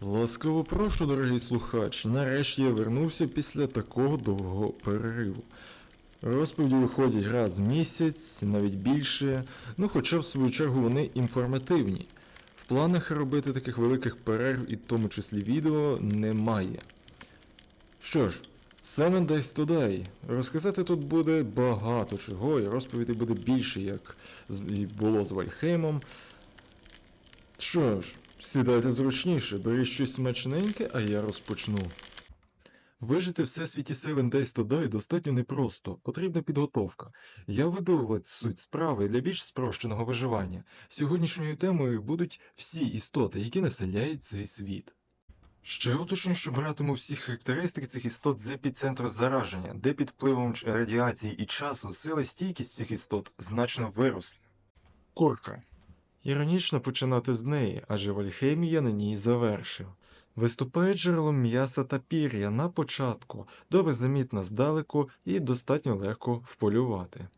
Ласкаво прошу, дорогий слухач. Нарешті я вернувся після такого довгого перериву. Розповіді виходять раз в місяць, навіть більше, ну хоча в свою чергу вони інформативні. В планах робити таких великих перерв, і в тому числі відео, немає. Що ж, Seven Days Today. Розказати тут буде багато чого, і розповіді буде більше, як було з Вальхеймом. Що ж, сідайте зручніше, беріть щось смачненьке, а я розпочну. Вижити в всесвіті Seven Days to Die достатньо непросто, потрібна підготовка. Я веду суть справи для більш спрощеного виживання. Сьогоднішньою темою будуть всі істоти, які населяють цей світ. Ще уточню, що братиму всі характеристики цих істот з епіцентру зараження, де під впливом радіації і часу сила стійкість цих істот значно виросли. Курка. Іронічно починати з неї, адже Вальхейм я на ній завершив. Виступає джерелом м'яса та пір'я на початку, добре замітна здалеку і достатньо легко вполювати.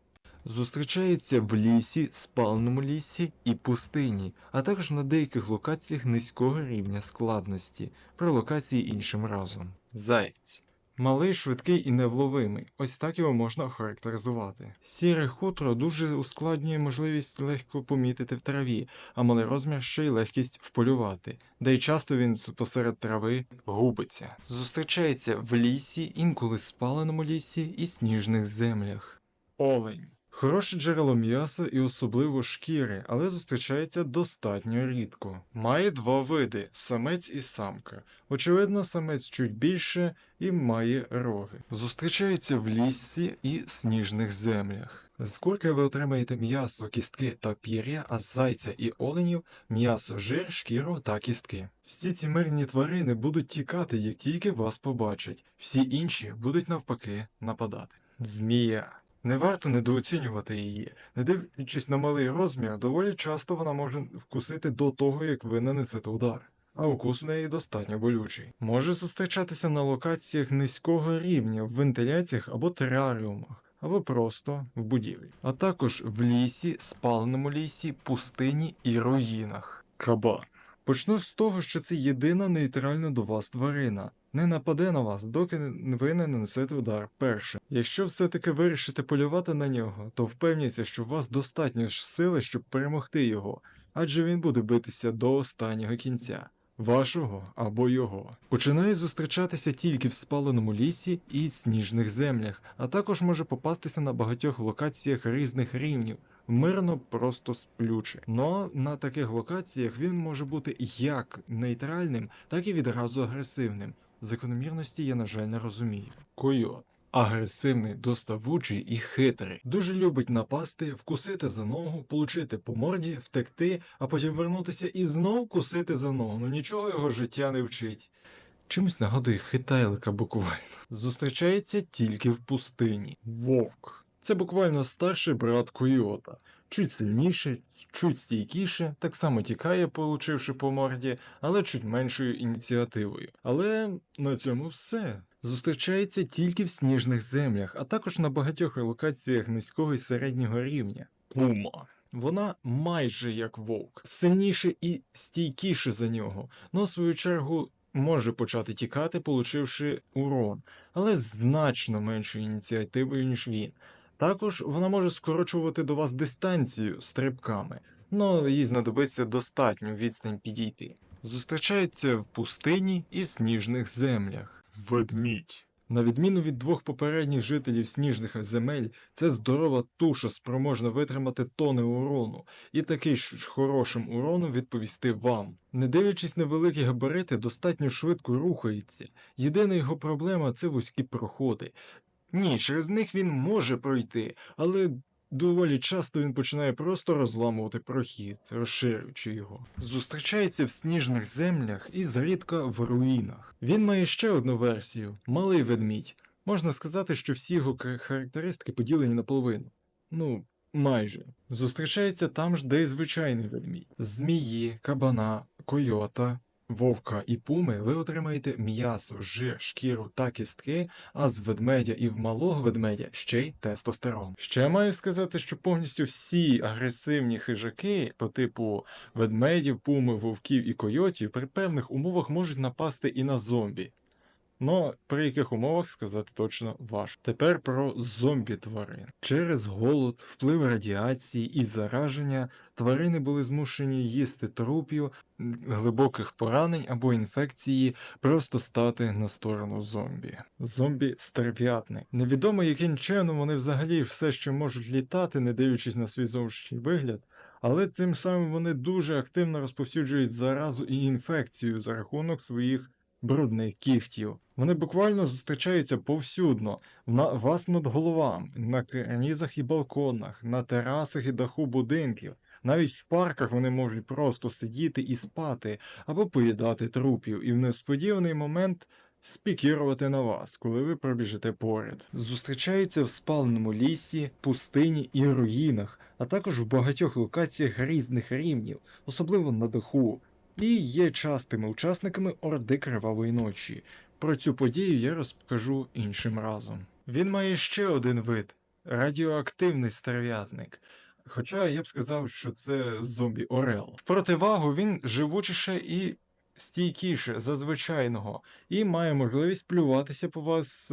Зустрічається в лісі, спаленому лісі і пустині, а також на деяких локаціях низького рівня складності, про локації іншим разом. Заєць. Малий, швидкий і невловимий, ось так його можна охарактеризувати. Сіре хутро дуже ускладнює можливість легко помітити в траві, а малий розмір ще й легкість вполювати, де й часто він посеред трави губиться. Зустрічається в лісі, інколи спаленому лісі і сніжних землях. Олень. Хороше джерело м'яса і особливо шкіри, але зустрічається достатньо рідко. Має два види самець і самка. Очевидно, самець чуть більше і має роги. Зустрічається в лісі і сніжних землях. З курки ви отримаєте м'ясо, кістки та пір'я, а з зайця і оленів м'ясо, жир, шкіру та кістки. Всі ці мирні тварини будуть тікати, як тільки вас побачать. Всі інші будуть навпаки нападати. Змія. Не варто недооцінювати її. Не дивлячись на малий розмір, доволі часто вона може вкусити до того, як ви нанесете удар. А укус у неї достатньо болючий. Може зустрічатися на локаціях низького рівня, в вентиляціях або тераріумах, або просто в будівлі. А також в лісі, спаленому лісі, пустині і руїнах. Кабан. Почну з того, що це єдина нейтральна до вас тварина. Не нападе на вас, доки ви не нанесете удар першим. Якщо все-таки вирішите полювати на нього, то впевніться, що у вас достатньо сили, щоб перемогти його, адже він буде битися до останнього кінця. Вашого або його. Починає зустрічатися тільки в спаленому лісі і сніжних землях, а також може попастися на багатьох локаціях різних рівнів, мирно просто сплюче. Но на таких локаціях він може бути як нейтральним, так і відразу агресивним. Закономірності я, на жаль, не розумію. Койот. Агресивний, доставучий і хитрий. Дуже любить напасти, вкусити за ногу, получити по морді, втекти, а потім вернутися і знов кусити за ногу. Ну нічого його життя не вчить. Чимось нагадує хитайлика буквально. Зустрічається тільки в пустині. Вовк. Це буквально старший брат койота. Чуть сильніше, чуть стійкіше, так само тікає, получивши по морді, але чуть меншою ініціативою. Але на цьому все. Зустрічається тільки в сніжних землях, а також на багатьох локаціях низького і середнього рівня. Пума. Вона майже як вовк, сильніше і стійкіше за нього, но в свою чергу може почати тікати, получивши урон, але значно меншою ініціативою, ніж він. Також вона може скорочувати до вас дистанцію стрибками, але їй знадобиться достатньо відстань підійти. Зустрічається в пустині і в сніжних землях. Ведмідь. На відміну від двох попередніх жителів сніжних земель, це здорова туша спроможна витримати тони урону, і такий ж хорошим уроном відповісти вам. Не дивлячись на великі габарити, достатньо швидко рухається. Єдина його проблема це вузькі проходи. Ні, через них він може пройти, але доволі часто він починає просто розламувати прохід, розширюючи його. Зустрічається в сніжних землях і зрідка в руїнах. Він має ще одну версію малий ведмідь. Можна сказати, що всі його характеристики поділені наполовину. Ну, майже. Зустрічається там ж, де й звичайний ведмідь: змії, кабана, койота, вовка і пуми ви отримаєте м'ясо, жир, шкіру та кістки, а з ведмедя і в малого ведмедя ще й тестостерон. Ще маю сказати, що повністю всі агресивні хижаки по типу ведмедів, пуми, вовків і койотів при певних умовах можуть напасти і на зомбі. Но при яких умовах сказати точно важко. Тепер про зомбі тварин. Через голод, вплив радіації і зараження тварини були змушені їсти трупів, глибоких поранень або інфекції, просто стати на сторону зомбі. Зомбі стерв'ятник. Невідомо яким чином вони взагалі все ще можуть літати, не дивлячись на свій зовнішній вигляд, але тим самим вони дуже активно розповсюджують заразу і інфекцію за рахунок своїх брудних кігтів. Вони буквально зустрічаються повсюдно, на вас над головами, на карнізах і балконах, на терасах і даху будинків. Навіть в парках вони можуть просто сидіти і спати або поїдати трупів, і в несподіваний момент спікірувати на вас, коли ви пробіжите поряд. Зустрічаються в спаленому лісі, пустині і руїнах, а також в багатьох локаціях різних рівнів, особливо на даху. І є частими учасниками Орди Кривавої ночі. Про цю подію я розкажу іншим разом. Він має ще один вид радіоактивний стерв'ятник. Хоча я б сказав, що це зомбі Орел. В противагу він живучіше і стійкіше за звичайного, і має можливість плюватися по вас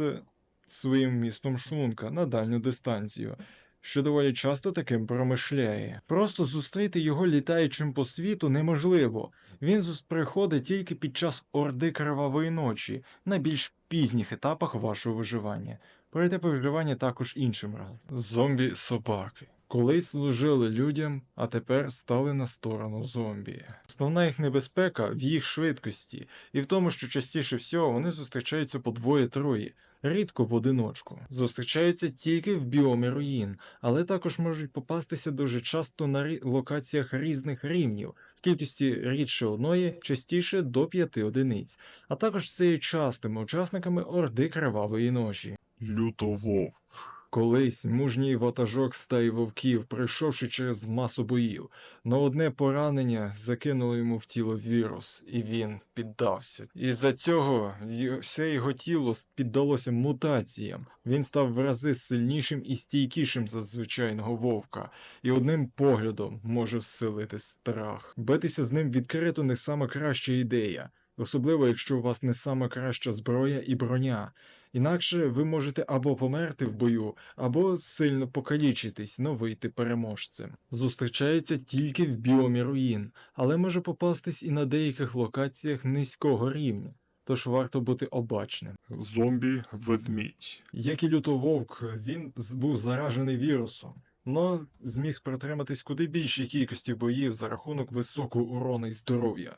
своїм містом шлунка на дальню дистанцію. Що доволі часто таким промишляє. Просто зустріти його літаючим по світу неможливо. Він приходить тільки під час орди кривавої ночі, на більш пізніх етапах вашого виживання. Пройте повиживання також іншим разом. Зомбі собаки. Колись служили людям, а тепер стали на сторону зомбі. Основна їх небезпека в їх швидкості і в тому, що частіше всього вони зустрічаються по двоє-троє, рідко в одиночку. Зустрічаються тільки в біомі руїн, але також можуть попастися дуже часто на локаціях різних рівнів, в кількості рідше одної, частіше до п'яти одиниць, а також це є частими учасниками Орди Кривавої ночі. Лютововк. Колись мужній ватажок стаї вовків, пройшовши через масу боїв, на одне поранення закинуло йому в тіло вірус, і він піддався. Із-за цього й- все його тіло піддалося мутаціям. Він став в рази сильнішим і стійкішим за звичайного вовка, і одним поглядом може вселити страх. Битися з ним відкрито не сама краща ідея, особливо якщо у вас не сама краща зброя і броня. Інакше ви можете або померти в бою, або сильно покалічитись, но вийти переможцем. Зустрічається тільки в біомі руїн, але може попастись і на деяких локаціях низького рівня, тож варто бути обачним. Зомбі ведмідь. Як і лютововк, він був заражений вірусом, но зміг протриматись куди більшій кількості боїв за рахунок високого урону і здоров'я.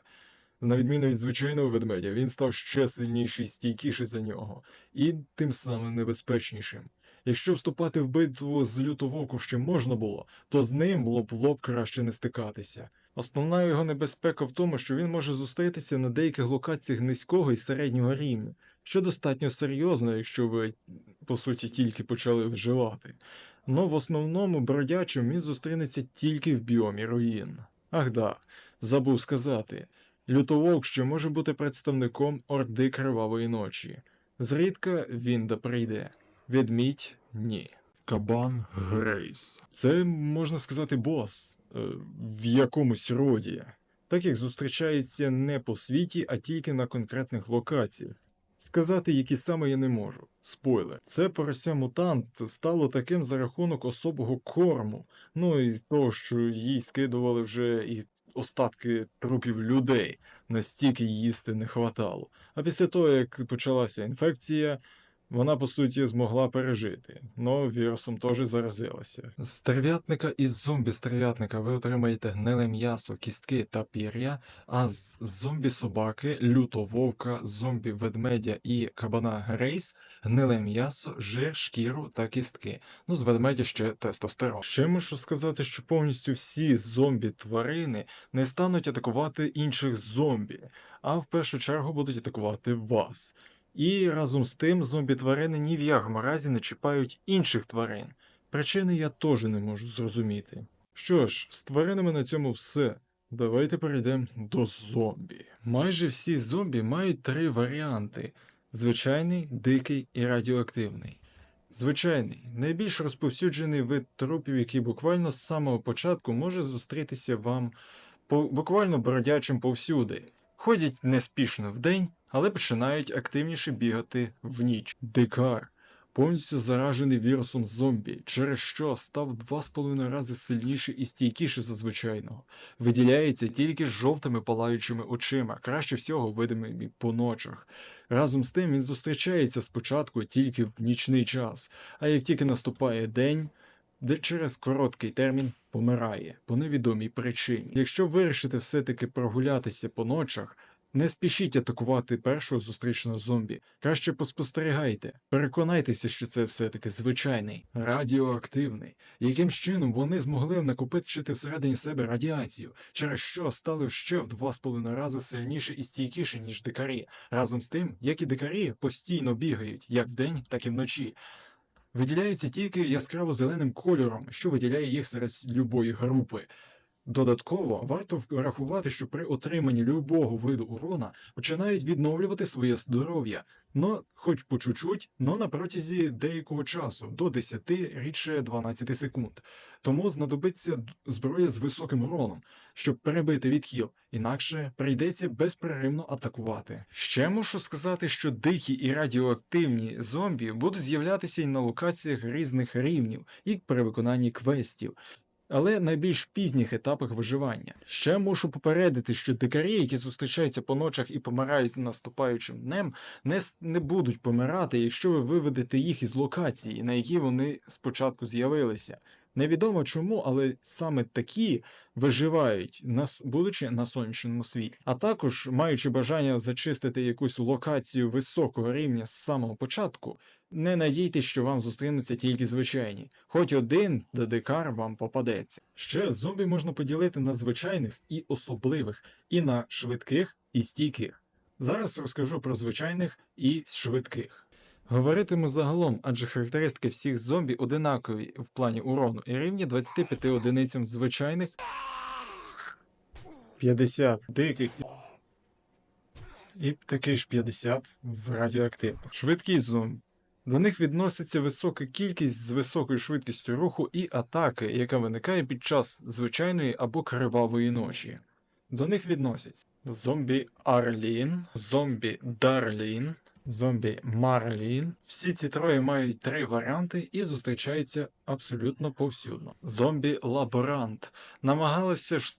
На відміну від звичайного ведмедя, він став ще сильніший стійкіший за нього, і тим самим небезпечнішим. Якщо вступати в битву з лютововком ще можна було, то з ним було б в лоб краще не стикатися. Основна його небезпека в тому, що він може зустрітися на деяких локаціях низького і середнього рівня, що достатньо серйозно, якщо ви, по суті, тільки почали вживати. Но в основному бродячим він зустрінеться тільки в біомі руїн. Ах да, забув сказати. Лютововк ще може бути представником Орди Кривавої ночі. Зрідка він да прийде. Ведмідь ні. Кабан Грейс. Це можна сказати бос е, в якомусь роді, так як зустрічається не по світі, а тільки на конкретних локаціях. Сказати, які саме я не можу. Спойлер. Це порося мутант стало таким за рахунок особого корму, ну і того, що їй скидували вже і остатки трупів людей, настільки їсти не хватало. А після того, як почалася інфекція, вона, по суті, змогла пережити, но вірусом теж заразилася. З стерв'ятника і з зомбі-стерв'ятника ви отримаєте гниле м'ясо, кістки та пір'я, а з зомбі-собаки, лютововка, зомбі-ведмедя і кабана Грейс гниле м'ясо, жир, шкіру та кістки. Ну, з ведмедя ще тестостерон. Ще мушу сказати, що повністю всі зомбі-тварини не стануть атакувати інших зомбі, а в першу чергу будуть атакувати вас. І разом з тим зомбі-тварини ні в якому разі не чіпають інших тварин. Причини я теж не можу зрозуміти. Що ж, з тваринами на цьому все. Давайте перейдемо до зомбі. Майже всі зомбі мають три варіанти: звичайний, дикий і радіоактивний. Звичайний найбільш розповсюджений вид трупів, який буквально з самого початку може зустрітися вам по буквально бродячим повсюди. Ходять неспішно вдень, але починають активніше бігати в ніч. Дикар повністю заражений вірусом зомбі, через що став два з половиною рази сильніший і стійкіший за звичайного. Виділяється тільки жовтими палаючими очима, краще всього видимими по ночах. Разом з тим він зустрічається спочатку тільки в нічний час, а як тільки наступає день, де через короткий термін помирає по невідомій причині. Якщо вирішите все-таки прогулятися по ночах, не спішіть атакувати першого зустрічного зомбі. Краще поспостерігайте. Переконайтеся, що це все-таки звичайний, радіоактивний. Яким чином вони змогли накопичити всередині себе радіацію, через що стали ще в два з половиною рази сильніші і стійкіші, ніж дикарі. Разом з тим, як і дикарі постійно бігають, як вдень, так і вночі. Виділяються тільки яскраво зеленим кольором, що виділяє їх серед любої групи. Додатково варто врахувати, що при отриманні любого виду урона починають відновлювати своє здоров'я, но хоч по чуть-чуть, но на протязі деякого часу, до 10, рідше 12 секунд. Тому знадобиться зброя з високим уроном, щоб перебити відхил, інакше прийдеться безперервно атакувати. Ще мушу сказати, що дикі і радіоактивні зомбі будуть з'являтися і на локаціях різних рівнів, і при виконанні квестів але найбільш пізніх етапах виживання. Ще мушу попередити, що дикарі, які зустрічаються по ночах і помирають наступаючим днем, не, не будуть помирати, якщо ви виведете їх із локації, на якій вони спочатку з'явилися. Невідомо чому, але саме такі виживають, будучи на сонячному світлі. А також, маючи бажання зачистити якусь локацію високого рівня з самого початку, не надійтесь, що вам зустрінуться тільки звичайні, хоч один дедикар вам попадеться. Ще зомбі можна поділити на звичайних і особливих, і на швидких і стійких. Зараз розкажу про звичайних і швидких. Говоритиму загалом, адже характеристики всіх зомбі одинакові в плані урону і рівні 25 одиницям звичайних, 50 диких і такий ж 50 в радіоактивних. Швидкі зомбі. До них відноситься висока кількість з високою швидкістю руху і атаки, яка виникає під час звичайної або кривавої ночі. До них відносяться зомбі Арлін, зомбі Дарлін, зомбі Марлін. Всі ці троє мають три варіанти і зустрічаються абсолютно повсюдно. Зомбі Лаборант намагалися ж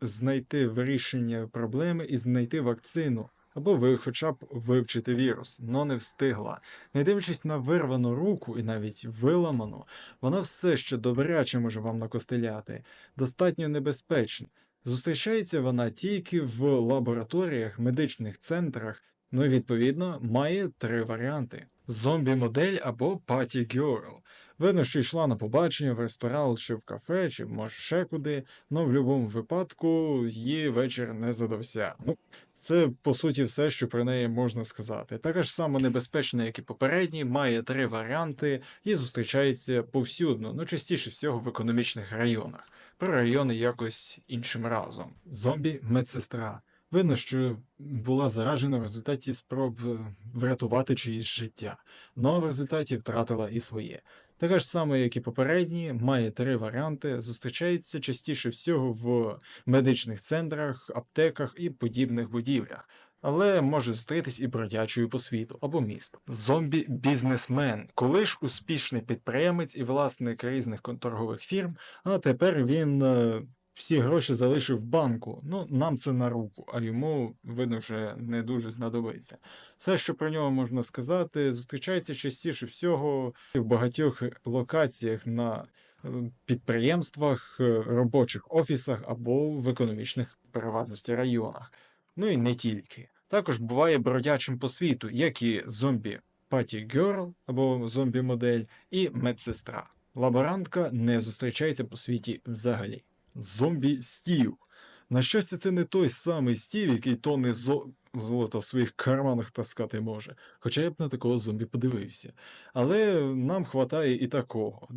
знайти вирішення проблеми і знайти вакцину. Або ви хоча б вивчити вірус, но не встигла. Не дивлячись на вирвану руку і навіть виламану, вона все ще добряче може вам накостеляти, достатньо небезпечна. Зустрічається вона тільки в лабораторіях, медичних центрах, ну і відповідно має три варіанти: зомбі-модель або Party Girl. Видно, що йшла на побачення в ресторан чи в кафе, чи може ще куди, але в будь-якому випадку її вечір не задався. Ну, це по суті все, що про неї можна сказати. Така ж само небезпечна, як і попередній, має три варіанти і зустрічається повсюдно, ну частіше всього в економічних районах. Про райони якось іншим разом. Зомбі медсестра. Видно, що була заражена в результаті спроб е, врятувати чиїсь життя, але в результаті втратила і своє. Така ж саме, як і попередні, має три варіанти, зустрічається частіше всього в медичних центрах, аптеках і подібних будівлях, але може зустрітись і бродячою по світу або місту. Зомбі-бізнесмен, коли ж успішний підприємець і власник різних кон- торгових фірм, а тепер він е, всі гроші залишив в банку. Ну, нам це на руку, а йому, видно, вже не дуже знадобиться. Все, що про нього можна сказати, зустрічається частіше всього в багатьох локаціях на е, підприємствах, е, робочих офісах або в економічних переважності районах. Ну і не тільки. Також буває бродячим по світу, як і зомбі Паті Герл або зомбі-модель, і медсестра. Лаборантка не зустрічається по світі взагалі. Зомбі Стів. На щастя, це не той самий Стів, який тони зо... золота в своїх карманах таскати може, хоча я б на такого зомбі подивився. Але нам хватає і такого,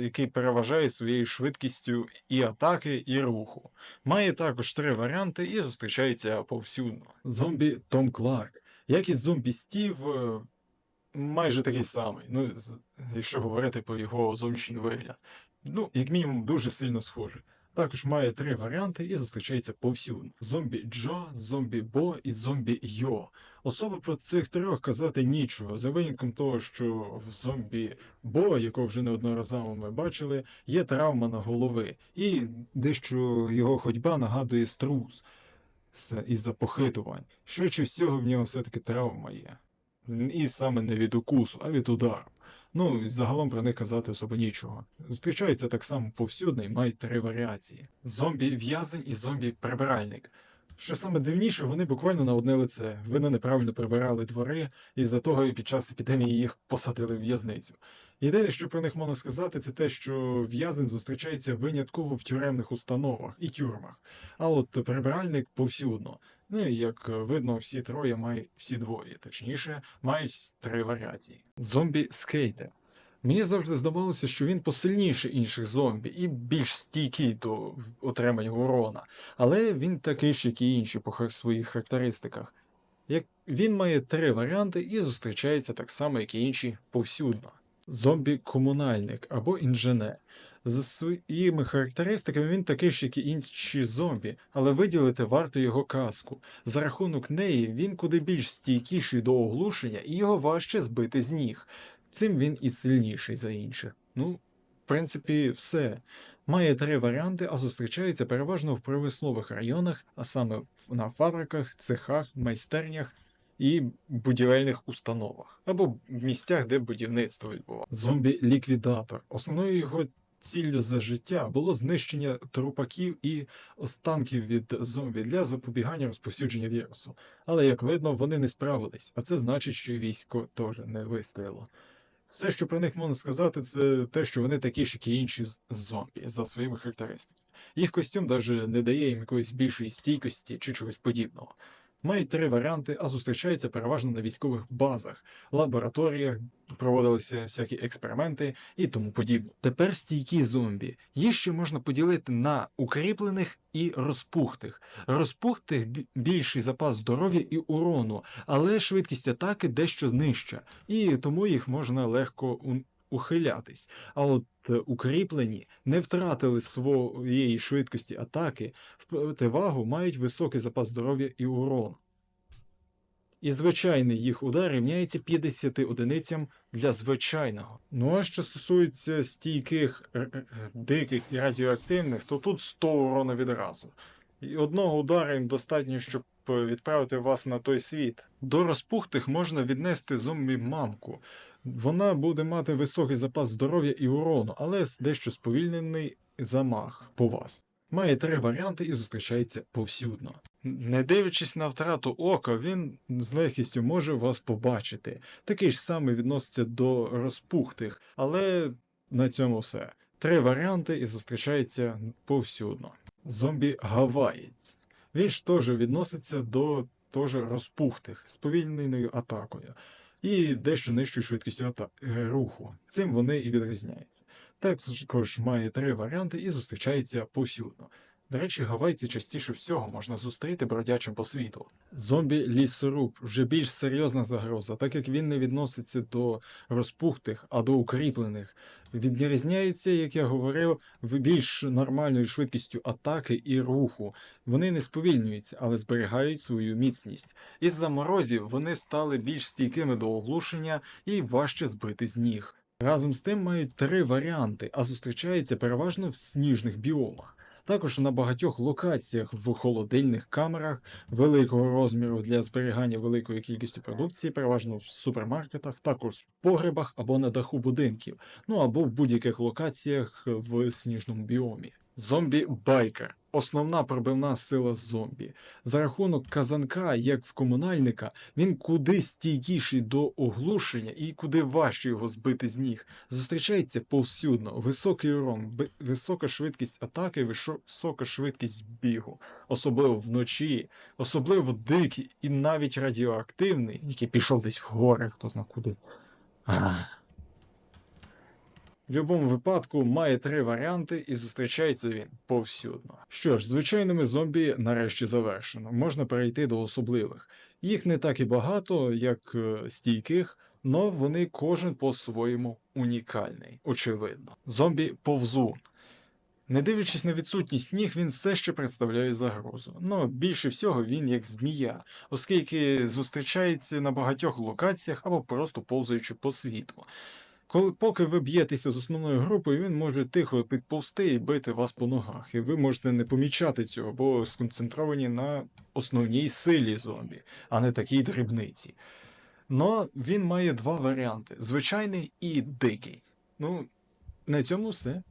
який переважає своєю швидкістю і атаки, і руху. Має також три варіанти і зустрічається повсюдно. Зомбі Том Кларк. Як і зомбі Стів, е, майже такий самий. Ну, якщо говорити про його зовнішній вигляд. Ну, як мінімум, дуже сильно схожий. Також має три варіанти і зустрічається повсюдно: зомбі Джо, зомбі Бо і зомбі Йо. Особо про цих трьох казати нічого, за винятком того, що в зомбі Бо, якого вже неодноразово ми бачили, є травма на голови, і дещо його ходьба нагадує струс із-за похитувань. Швидше всього, в нього все-таки травма є. І саме не від укусу, а від удару. Ну, загалом про них казати особо нічого. Зустрічаються так само повсюдно і мають три варіації: зомбі-в'язень і зомбі-прибиральник. Що саме дивніше, вони буквально на одне лице. Вони неправильно прибирали двори, і за того і під час епідемії їх посадили в в'язницю. Єдине, що про них можна сказати, це те, що в'язень зустрічається винятково в тюремних установах і тюрмах, а от прибиральник повсюдно. Ну і як видно, всі троє мають всі двоє, точніше, мають три варіації. Зомбі-скейтер. Мені завжди здавалося, що він посильніше інших зомбі і більш стійкий до отримання урона, але він такий ж, як і інші по своїх характеристиках. Як він має три варіанти і зустрічається так само, як і інші повсюдно. Зомбі-комунальник або інженер. За своїми характеристиками він такий ж, як і інші зомбі, але виділити варто його каску. За рахунок неї він куди більш стійкіший до оглушення і його важче збити з ніг. Цим він і сильніший за інших. Ну, в принципі, все. Має три варіанти, а зустрічається переважно в промислових районах, а саме на фабриках, цехах, майстернях і будівельних установах, або в місцях, де будівництво відбувається. Зомбі-ліквідатор. Основною його ціллю за життя було знищення трупаків і останків від зомбі для запобігання розповсюдження вірусу. Але як видно, вони не справились, а це значить, що військо теж не вистояло. Все, що про них можна сказати, це те, що вони такі ж, як і інші зомбі за своїми характеристиками. Їх костюм навіть не дає їм якоїсь більшої стійкості чи чогось подібного. Мають три варіанти, а зустрічаються переважно на військових базах, лабораторіях, проводилися всякі експерименти і тому подібне. Тепер стійкі зомбі. Їх ще можна поділити на укріплених і розпухтих. Розпухтих більший запас здоров'я і урону, але швидкість атаки дещо нижча, і тому їх можна легко ухилятись. А от е, укріплені не втратили своєї швидкості атаки, в противагу мають високий запас здоров'я і урону. І звичайний їх удар рівняється 50 одиницям для звичайного. Ну а що стосується стійких, е, е, диких і радіоактивних, то тут 100 урона відразу. І одного удару їм достатньо, щоб відправити вас на той світ. До розпухтих можна віднести зомбі-мамку. Вона буде мати високий запас здоров'я і урону, але дещо сповільнений замах по вас. Має три варіанти і зустрічається повсюдно. Не дивлячись на втрату ока, він з легкістю може вас побачити. Такий ж самий відноситься до розпухтих, але на цьому все. Три варіанти і зустрічається повсюдно. Зомбі Гаваєць. Він ж теж відноситься до теж розпухтих з повільненою атакою і дещо нижчою швидкістю е, руху. Цим вони і відрізняються. Також має три варіанти і зустрічається повсюдно. До речі, гавайці частіше всього можна зустріти бродячим по світу. Зомбі лісоруб вже більш серйозна загроза, так як він не відноситься до розпухтих, а до укріплених. Відрізняється, як я говорив, в більш нормальною швидкістю атаки і руху. Вони не сповільнюються, але зберігають свою міцність. Із-за морозів вони стали більш стійкими до оглушення і важче збити з ніг. Разом з тим мають три варіанти, а зустрічаються переважно в сніжних біомах. Також на багатьох локаціях в холодильних камерах великого розміру для зберігання великої кількості продукції, переважно в супермаркетах, також в погребах або на даху будинків, ну або в будь-яких локаціях в сніжному біомі. Зомбі-байкер. Основна пробивна сила зомбі. За рахунок казанка, як в комунальника, він куди стійкіший до оглушення і куди важче його збити з ніг. Зустрічається повсюдно. Високий урон, висока швидкість атаки, висока швидкість бігу. Особливо вночі, особливо дикий і навіть радіоактивний, який пішов десь в гори, хто зна куди. Ах. В будь-якому випадку має три варіанти і зустрічається він повсюдно. Що ж, звичайними зомбі нарешті завершено. Можна перейти до особливих. Їх не так і багато, як е, стійких, но вони кожен по-своєму унікальний, очевидно. Зомбі повзун. Не дивлячись на відсутність ніг, він все ще представляє загрозу. Ну, більше всього він як змія, оскільки зустрічається на багатьох локаціях або просто повзаючи по світу. Коли поки ви б'єтеся з основною групою, він може тихо підповзти і бити вас по ногах, і ви можете не помічати цього, бо сконцентровані на основній силі зомбі, а не такій дрібниці. Но він має два варіанти: звичайний і дикий. Ну, на цьому все.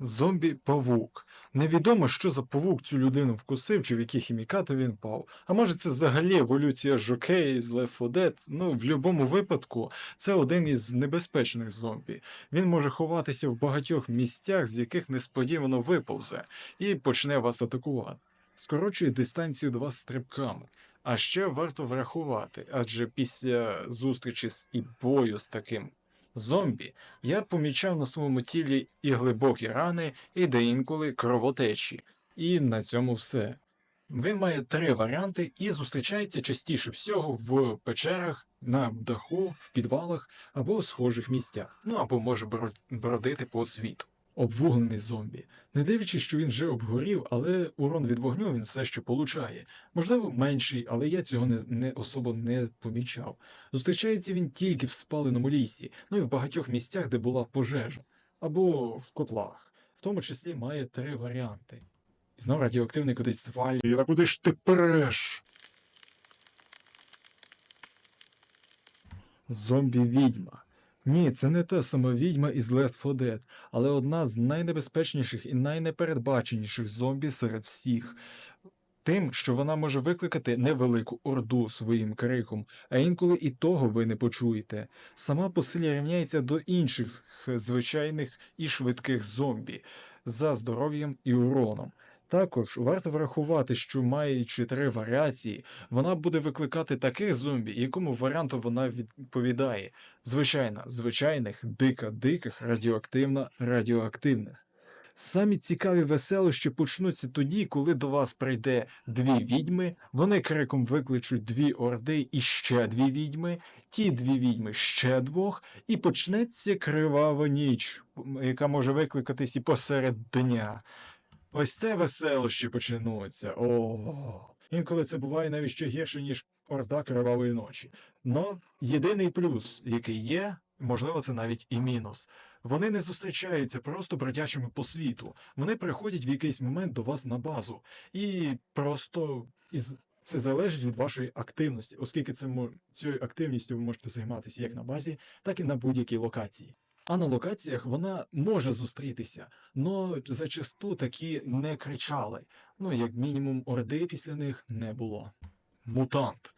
Зомбі-павук. Невідомо, що за павук цю людину вкусив, чи в які хімікати він пав. А може, це взагалі еволюція жокеї з Left 4 Dead? Ну, в будь-якому випадку, це один із небезпечних зомбі. Він може ховатися в багатьох місцях, з яких несподівано виповзе, і почне вас атакувати. Скорочує дистанцію до вас стрибками. А ще варто врахувати, адже після зустрічі з і бою з таким зомбі я помічав на своєму тілі і глибокі рани, і деінколи кровотечі. І на цьому все. Він має три варіанти і зустрічається частіше всього в печерах, на даху, в підвалах або в схожих місцях. Ну або може бродити по світу. Обвуглений зомбі. Не дивлячись, що він вже обгорів, але урон від вогню він все ще получає. Можливо, менший, але я цього не, не особо не помічав. Зустрічається він тільки в спаленому лісі, ну і в багатьох місцях, де була пожежа, або в котлах. В тому числі має три варіанти. І знову радіоактивний кудись звалює. На куди ж ти преш? Зомбі-відьма. Ні, це не та сама відьма із Left 4 Dead, але одна з найнебезпечніших і найнепередбаченіших зомбі серед всіх. Тим, що вона може викликати невелику орду своїм криком, а інколи і того ви не почуєте. Сама по силі рівняється до інших звичайних і швидких зомбі за здоров'ям і уроном. Також варто врахувати, що маючи три варіації, вона буде викликати таких зомбі, якому варіанту вона відповідає. Звичайна, звичайних, дика, диких, радіоактивна, радіоактивних. Самі цікаві веселощі почнуться тоді, коли до вас прийде дві відьми, вони криком викличуть дві орди і ще дві відьми, ті дві відьми ще двох, і почнеться кривава ніч, яка може викликатись і посеред дня. Ось це веселощі починуться. О. Інколи це буває навіть ще гірше, ніж орда кривавої ночі. Но єдиний плюс, який є, можливо, це навіть і мінус. Вони не зустрічаються просто бродячими по світу. Вони приходять в якийсь момент до вас на базу. І просто із... це залежить від вашої активності, оскільки це цією активністю ви можете займатися як на базі, так і на будь-якій локації. А на локаціях вона може зустрітися, но зачасту такі не кричали. Ну, як мінімум, орди після них не було. Мутант.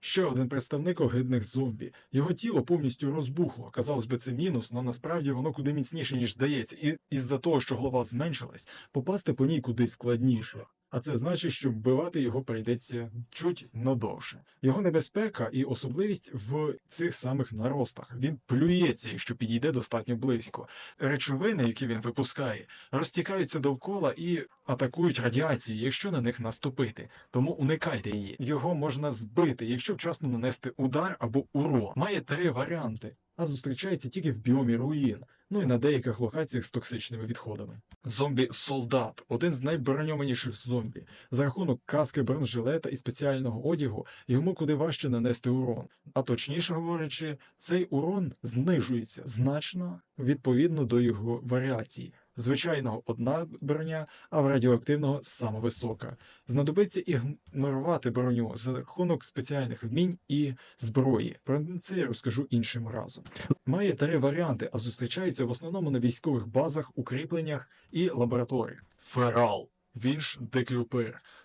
Ще один представник огидних зомбі. Його тіло повністю розбухло. Казалось би, це мінус, але насправді воно куди міцніше, ніж здається. І із-за того, що голова зменшилась, попасти по ній кудись складніше. А це значить, що вбивати його прийдеться чуть надовше. Його небезпека і особливість в цих самих наростах. Він плюється, якщо підійде достатньо близько. Речовини, які він випускає, розтікаються довкола і атакують радіацією, якщо на них наступити. Тому уникайте її. Його можна збити, якщо вчасно нанести удар або урон. Має три варіанти. А зустрічається тільки в біомі руїн, ну і на деяких локаціях з токсичними відходами. Зомбі-солдат один з найброньованіших зомбі. За рахунок каски бронежилета і спеціального одягу йому куди важче нанести урон. А точніше говорячи, цей урон знижується значно відповідно до його варіацій. Звичайного одна броня, а в радіоактивного сама висока. Знадобиться ігнорувати броню за рахунок спеціальних вмінь і зброї. Про це я розкажу іншим разом. Має три варіанти, а зустрічається в основному на військових базах, укріпленнях і лабораторіях. Ферал. Він ж дикий.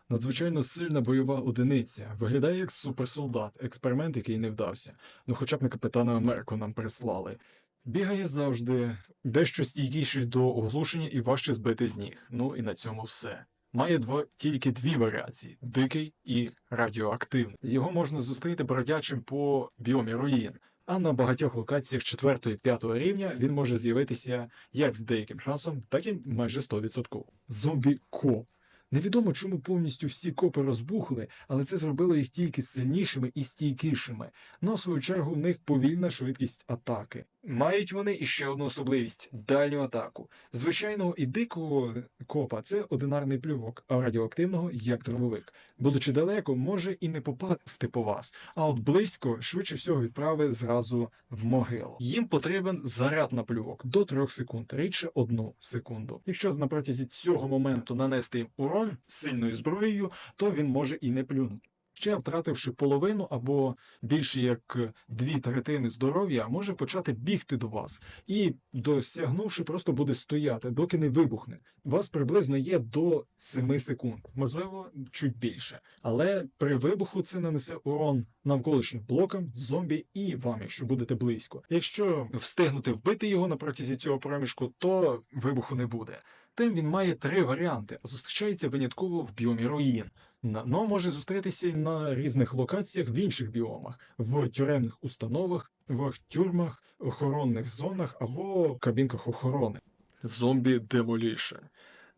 Надзвичайно сильна бойова одиниця. Виглядає як суперсолдат, експеримент, який не вдався. Ну хоча б не капітана Америку нам прислали. Бігає завжди, дещо стійкіший до оглушення і важче збити з ніг. Ну і на цьому все. Має два, тільки дві варіації: дикий і радіоактивний. Його можна зустріти бродячим по біомі руїн. А на багатьох локаціях 4-5 рівня він може з'явитися як з деяким шансом, так і майже 100%. Зомбі коп. Невідомо, чому повністю всі копи розбухли, але це зробило їх тільки сильнішими і стійкішими. Ну, в свою чергу, в них повільна швидкість атаки. Мають вони іще одну особливість дальню атаку. Звичайного і дикого копа це одинарний плювок, а радіоактивного як дробовик. Будучи далеко, може і не попасти по вас, а от близько швидше всього відправи зразу в могилу. Їм потрібен заряд на плювок до 3 секунд, рідше 1 секунду. Якщо на протязі цього моменту нанести їм урон сильною зброєю, то він може і не плюнути. Ще втративши половину або більше як дві третини здоров'я, може почати бігти до вас і, досягнувши, просто буде стояти, доки не вибухне. У вас приблизно є до 7 секунд, можливо, чуть більше. Але при вибуху це нанесе урон навколишнім блокам, зомбі і вам, якщо будете близько. Якщо встигнути вбити його на протязі цього проміжку, то вибуху не буде. Тим він має три варіанти, а зустрічається винятково в біомі руїн. На- Но може зустрітися на різних локаціях в інших біомах, в тюремних установах, в тюрмах, охоронних зонах або кабінках охорони. Зомбі Demolition.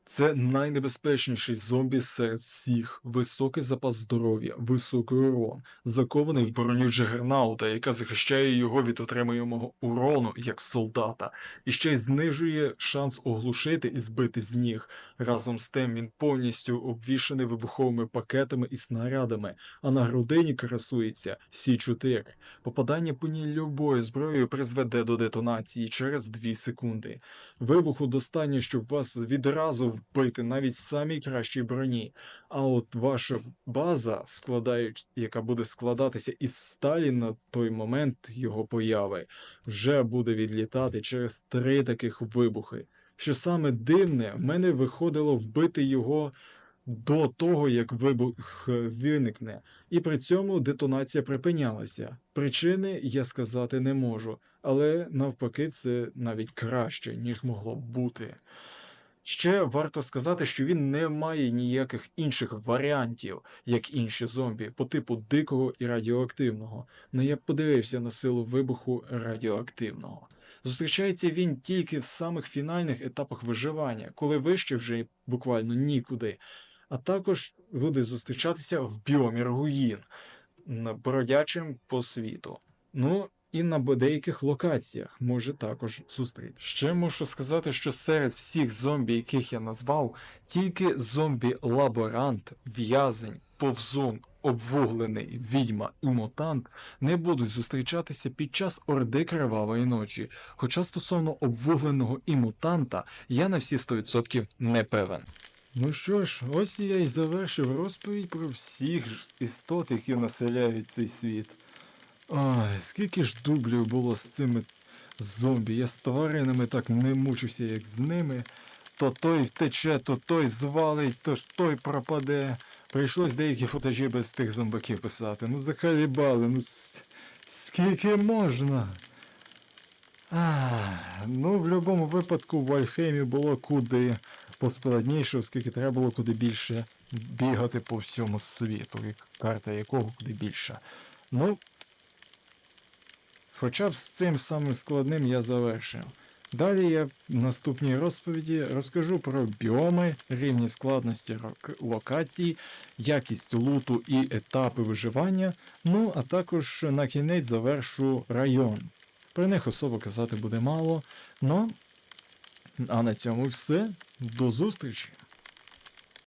Це найнебезпечніший зомбі серед всіх. Високий запас здоров'я, високий урон, закований в броню Джагернаута, яка захищає його від отримуємого урону, як солдата, і ще й знижує шанс оглушити і збити з ніг. Разом з тим він повністю обвішаний вибуховими пакетами і снарядами, а на грудині красується Сі-4. Попадання по ній любою зброєю призведе до детонації через 2 секунди. Вибуху достатньо, щоб вас відразу вбити навіть самій кращій броні. А от ваша база, складають, яка буде складатися із сталі на той момент його появи, вже буде відлітати через три таких вибухи. Що саме дивне, в мене виходило вбити його до того, як вибух е, виникне, і при цьому детонація припинялася. Причини я сказати не можу, але навпаки, це навіть краще, ніж могло б бути. Ще варто сказати, що він не має ніяких інших варіантів, як інші зомбі, по типу дикого і радіоактивного. Ну я подивився на силу вибуху радіоактивного. Зустрічається він тільки в самих фінальних етапах виживання, коли вище вже буквально нікуди. А також буде зустрічатися в біомі руїн, бродячим по світу. Ну і на деяких локаціях може також зустріти. Ще мушу сказати, що серед всіх зомбі, яких я назвав, тільки зомбі-лаборант, в'язень, повзун, обвуглений, відьма і мутант не будуть зустрічатися під час орди кривавої ночі. Хоча стосовно обвугленого і мутанта я на всі 100% не певен. Ну що ж, ось я і завершив розповідь про всіх ж істот, які населяють цей світ. Ой, скільки ж дублів було з цими зомбі. Я з тваринами так не мучуся, як з ними. То той втече, то той звалить, то той пропаде. Прийшлось деякі футажі без тих зомбаків писати. Ну закалібали, ну скільки можна. Ах, ну, в будь-якому випадку в Альхемі було куди поскладніше, оскільки треба було куди більше бігати по всьому світу, карта якого куди більша. Ну, хоча б з цим самим складним я завершив. Далі я в наступній розповіді розкажу про біоми, рівні складності локацій, якість луту і етапи виживання. Ну, а також на кінець завершу район. Про них особо казати буде мало. Ну, а на цьому все. До зустрічі!